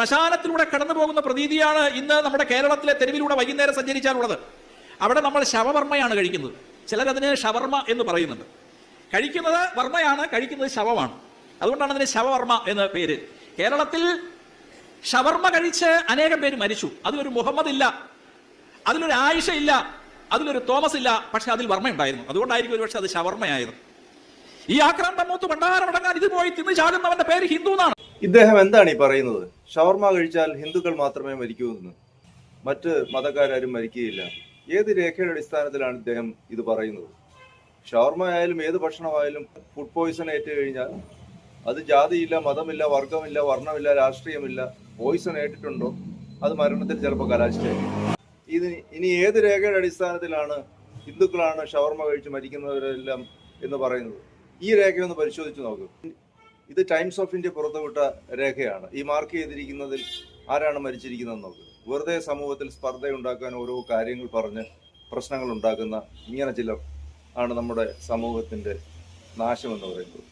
ശ്മശാനത്തിലൂടെ കടന്നു പോകുന്ന പ്രതീതിയാണ് ഇന്ന് നമ്മുടെ കേരളത്തിലെ തെരുവിലൂടെ വൈകുന്നേരം സഞ്ചരിച്ചാലുള്ളത്. അവിടെ നമ്മൾ ശവവർമ്മയാണ് കഴിക്കുന്നത്. ചിലരതിന് ഷവർമ്മ എന്ന് പറയുന്നുണ്ട്. കഴിക്കുന്നത് വർമ്മയാണ് കഴിക്കുന്നത് ശവമാണ്. അതുകൊണ്ടാണ് അതിന് ശവവർമ്മ എന്ന പേര്. കേരളത്തിൽ ഷവർമ്മ കഴിച്ച് അനേകം പേര് മരിച്ചു. അതിലൊരു മുഹമ്മദ് ഇല്ല അതിലൊരു ആയിഷ ഇല്ല അതിലൊരു തോമസ് ഇല്ല പക്ഷെ അതിൽ വർമ്മ ഉണ്ടായിരുന്നു അതുകൊണ്ടായിരിക്കും ഒരു പക്ഷെ അത് ഷവർമ്മയായത് ഈ ആക്രാന്തം മൂത്ത് ഭണ്ഡാരമടങ്ങാൻ ഇത് പോയി തിന്ന് ചാടുന്നവന്റെ പേര് ഹിന്ദു എന്നാണ്. ഇദ്ദേഹം എന്താണ് ഈ പറയുന്നത്? ഷവർമ കഴിച്ചാൽ ഹിന്ദുക്കൾ മാത്രമേ മരിക്കൂ എന്ന് മറ്റ് മതക്കാരും മരിക്കുകയില്ല. ഏത് രേഖയുടെ അടിസ്ഥാനത്തിലാണ് ഇദ്ദേഹം ഇത് പറയുന്നത്? ഷവർമ ആയാലും ഏത് ഭക്ഷണമായാലും ഫുഡ് പോയിസൺ ഏറ്റു കഴിഞ്ഞാൽ അത് ജാതിയില്ല മതമില്ല വർഗമില്ല വർണമില്ല രാഷ്ട്രീയമില്ല പോയിസൺ ഏറ്റിട്ടുണ്ടോ? അത് മരണത്തിൽ ചിലപ്പോൾ കലാശിച്ചു ഇത് ഇനി ഏത് രേഖയുടെ അടിസ്ഥാനത്തിലാണ് ഹിന്ദുക്കളാണ് ഷവർമ കഴിച്ച് മരിക്കുന്നവരെല്ലാം എന്ന് പറയുന്നത്? ഈ രേഖയൊന്ന് പരിശോധിച്ച് നോക്കൂ. ഇത് ടൈംസ് ഓഫ് ഇന്ത്യ പുറത്തുവിട്ട രേഖയാണ്. ഈ മാർക്ക് ചെയ്തിരിക്കുന്നതിൽ ആരാണ് മരിച്ചിരിക്കുന്നത് നോക്കുക വെറുതെ സമൂഹത്തിൽ സ്പർദ്ധയുണ്ടാക്കാൻ ഓരോ കാര്യങ്ങൾ പറഞ്ഞ് പ്രശ്നങ്ങൾ ഉണ്ടാക്കുന്ന ഇങ്ങനെ ചിലർ ആണ് നമ്മുടെ സമൂഹത്തിന്റെ നാശം എന്ന് പറയുന്നത്.